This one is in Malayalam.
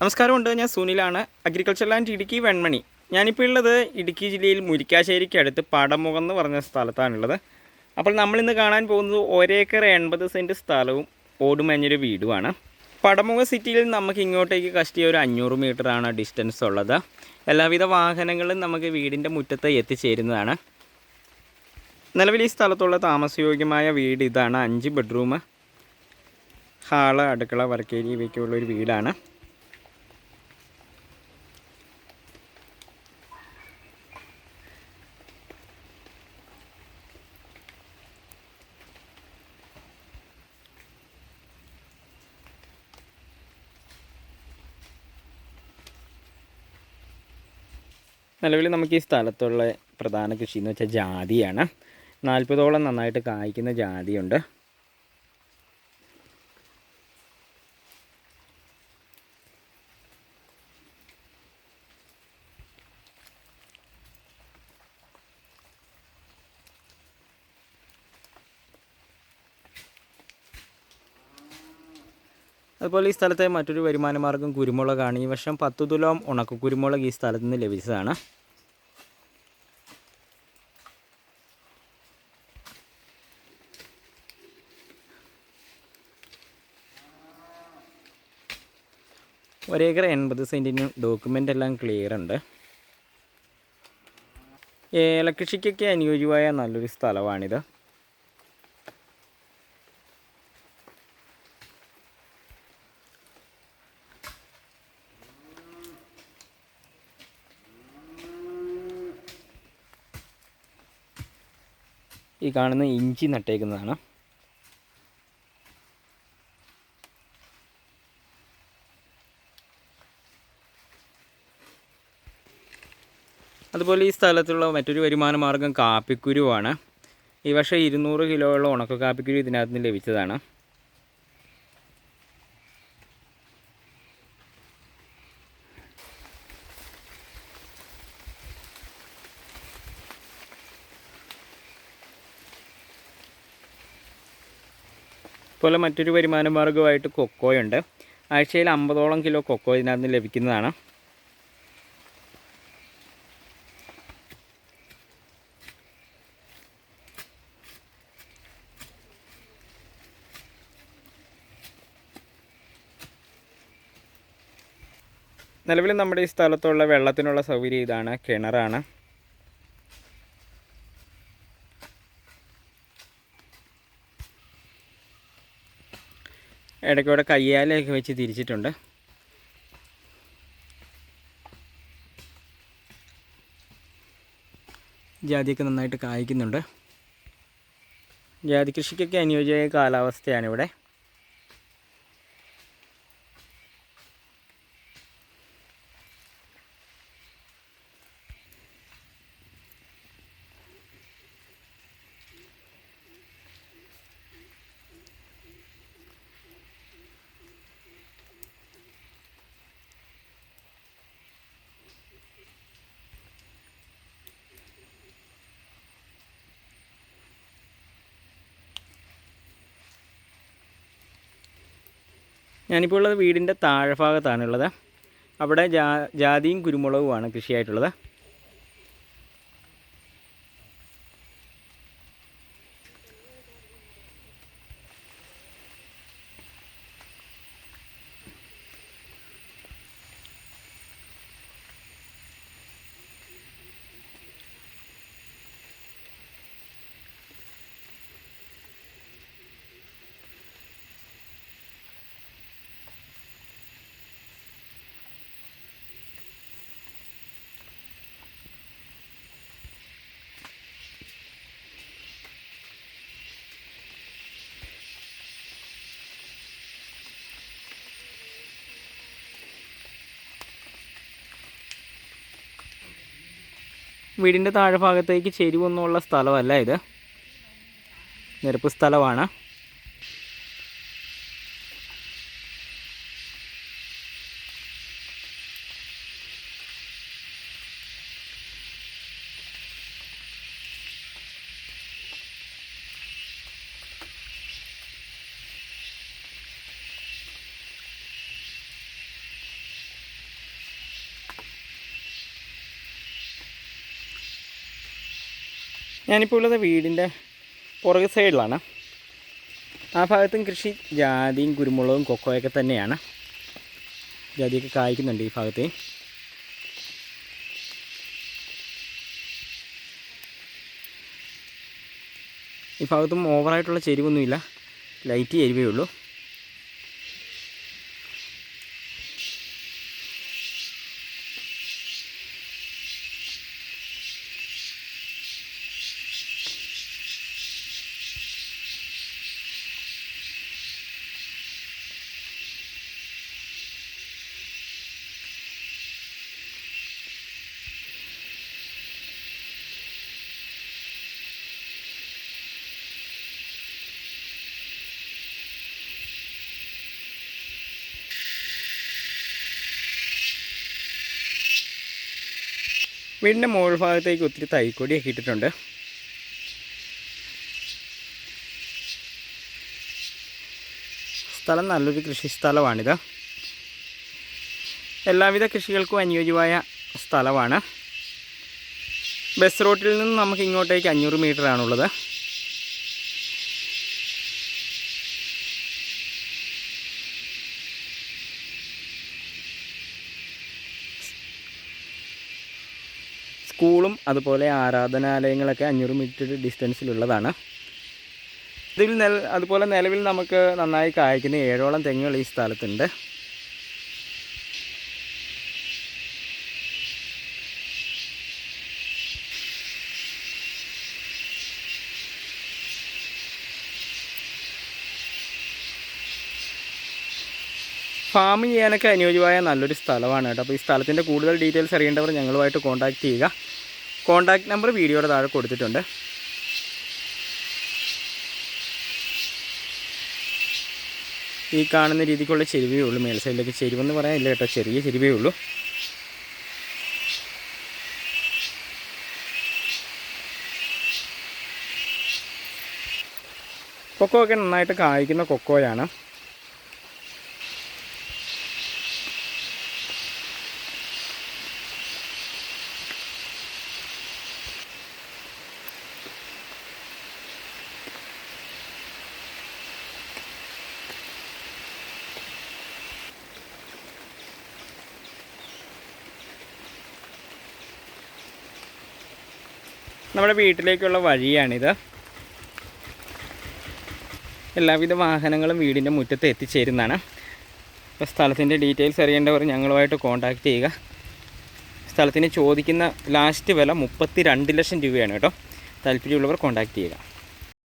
നമസ്കാരമുണ്ട് ഞാൻ സുനിലാണ് അഗ്രികൾച്ചർ ലാൻഡ് ഇടുക്കി വെൺമണി. ഞാനിപ്പോൾ ഉള്ളത് ഇടുക്കി ജില്ലയിൽ മുരിക്കാശ്ശേരിക്ക് അടുത്ത് പടമുഖം എന്ന് പറഞ്ഞ സ്ഥലത്താണുള്ളത്. അപ്പോൾ നമ്മളിന്ന് കാണാൻ പോകുന്നത് ഒരേക്കർ എൺപത് സെന്റ് സ്ഥലവും ഓടുമഞ്ഞൊരു വീടുമാണ്. പടമുഖ സിറ്റിയിൽ നമുക്ക് ഇങ്ങോട്ടേക്ക് കഷ്ടിയ ഒരു അഞ്ഞൂറ് ആണ് ഡിസ്റ്റൻസ് ഉള്ളത്. എല്ലാവിധ വാഹനങ്ങളും നമുക്ക് വീടിന്റെ മുറ്റത്ത് എത്തിച്ചേരുന്നതാണ്. നിലവിൽ ഈ സ്ഥലത്തുള്ള താമസയോഗ്യമായ വീട് ഇതാണ്. അഞ്ച് ബെഡ്റൂം ഹാൾ അടുക്കള വർക്കേരി ഇവയ്ക്കുള്ള ഒരു വീടാണ്. നിലവിൽ നമുക്ക് ഈ സ്ഥലത്തുള്ള പ്രധാന കൃഷി എന്ന് വെച്ചാൽ ജാതിയാണ്. നാൽപ്പതോളം നന്നായിട്ട് കായ്ക്കുന്ന ജാതിയുണ്ട്. അതുപോലെ ഈ സ്ഥലത്തെ മറ്റൊരു വരുമാന മാർഗം കുരുമുളകാണ്. ഈ വർഷം പത്ത് തുലോം ഉണക്ക കുരുമുളക് ഈ സ്ഥലത്ത് നിന്ന് ലഭിച്ചതാണ്. ഒരേക്കർ എൺപത് സെന്റിന് ഡോക്യുമെന്റ് എല്ലാം ക്ലിയർ ഉണ്ട്. ഏലകൃഷിക്കൊക്കെ അനുയോജ്യമായ നല്ലൊരു സ്ഥലമാണിത്. ഈ കാണുന്ന ഇഞ്ചി നട്ടേക്കുന്നതാണ്. അതുപോലെ ഈ സ്ഥലത്തുള്ള മറ്റൊരു വരുമാന മാർഗം കാപ്പിക്കുരുവാണ്. ഈ വർഷം ഇരുന്നൂറ് കിലോയുള്ള ഉണക്ക കാപ്പിക്കുരു ഇതിനകത്ത് നിന്ന് ലഭിച്ചതാണ്. അതുപോലെ മറ്റൊരു വരുമാന മാർഗമായിട്ട് കൊക്കോയുണ്ട്. ആഴ്ചയിൽ അമ്പതോളം കിലോ കൊക്കോ ഇതിനകത്ത് ലഭിക്കുന്നതാണ്. നിലവിൽ നമ്മുടെ ഈ സ്ഥലത്തുള്ള വെള്ളത്തിനുള്ള സൗകര്യം ഇതാണ്. കിണറാണ്. ഇടയ്ക്കൂടെ കയ്യാലയൊക്കെ വെച്ച് തിരിച്ചിട്ടുണ്ട്. ജാതിയൊക്കെ നന്നായിട്ട് കായ്ക്കുന്നുണ്ട്. ജാതി കൃഷിക്കൊക്കെ അനുയോജ്യമായ കാലാവസ്ഥയാണ് ഞാനിപ്പോൾ ഉള്ളത് വീടിന്റെ താഴെ ഭാഗത്താണുള്ളത്. അവിടെ ജാതിയും കുരുമുളകുമാണ് കൃഷിയായിട്ടുള്ളത്. വീടിന്റെ താഴെ ഭാഗത്തേക്ക് ചെരിവൊന്നുമുള്ള സ്ഥലമല്ല ഇത്. നിരപ്പ് സ്ഥലമാണ്. ഞാനിപ്പോൾ ഉള്ളത് വീടിന്റെ പുറകു സൈഡിലാണ്. ആ ഭാഗത്തും കൃഷി ജാതിയും കുരുമുളകും കൊക്കോയൊക്കെ തന്നെയാണ്. ജാതിയൊക്കെ കായ്ക്കുന്നുണ്ട് ഈ ഭാഗത്ത്. ഈ ഭാഗത്തും ഓവറായിട്ടുള്ള ചെരിവൊന്നുമില്ല. ലൈറ്റ് ചെരുവേ ഉള്ളൂ. വീടിന്റെ മുകൾ ഭാഗത്തേക്ക് ഒത്തിരി തൈക്കൊടിയൊക്കെ ഇട്ടിട്ടുണ്ട്. സ്ഥലം നല്ലൊരു കൃഷി സ്ഥലമാണിത്. എല്ലാവിധ കൃഷികൾക്കും അനുയോജ്യമായ സ്ഥലമാണ്. ബസ് റോട്ടിൽ നിന്ന് നമുക്ക് ഇങ്ങോട്ടേക്ക് അഞ്ഞൂറ് മീറ്റർ സ്കൂളും അതുപോലെ ആരാധനാലയങ്ങളൊക്കെ അഞ്ഞൂറ് മീറ്റർ ഡിസ്റ്റൻസിലുള്ളതാണ് ഇതിൽ നെൽ അതുപോലെ നിലവിൽ നമുക്ക് നന്നായി കായ്ക്കുന്ന ഏഴോളം തെങ്ങുകൾ ഈ സ്ഥലത്തുണ്ട്. ഫാമിംഗ് ചെയ്യാനൊക്കെ അനുയോജ്യമായ നല്ലൊരു സ്ഥലമാണ് കേട്ടോ. അപ്പോൾ ഈ സ്ഥലത്തിന്റെ കൂടുതൽ ഡീറ്റെയിൽസ് അറിയേണ്ടവർ ഞങ്ങളുമായിട്ട് കോൺടാക്റ്റ് ചെയ്യുക. കോൺടാക്റ്റ് നമ്പർ വീഡിയോയുടെ താഴെ കൊടുത്തിട്ടുണ്ട്. ഈ കാണുന്ന രീതിക്കുള്ള ചെരുവേ ഉള്ളൂ. മേൽ സൈഡിലേക്ക് ചെരുവെന്ന് പറയാനില്ല കേട്ടോ. ചെറിയ ചെരുവേ ഉള്ളൂ. കൊക്കോ ഒക്കെ നന്നായിട്ട് കായ്ക്കുന്ന കൊക്കോയാണ്. നമ്മുടെ വീട്ടിലേക്കുള്ള വഴിയാണിത്. എല്ലാവിധ വാഹനങ്ങളും വീടിന്റെ മുറ്റത്ത് എത്തിച്ചേരുന്നതാണ്. അപ്പോൾ സ്ഥലത്തിന്റെ ഡീറ്റെയിൽസ് അറിയേണ്ടവർ ഞങ്ങളുമായിട്ട് കോൺടാക്റ്റ് ചെയ്യുക. സ്ഥലത്തിന് ചോദിക്കുന്ന ലാസ്റ്റ് വില മുപ്പത്തി രണ്ട് ലക്ഷം രൂപയാണ് കേട്ടോ. താല്പര്യമുള്ളവർ കോൺടാക്റ്റ് ചെയ്യുക.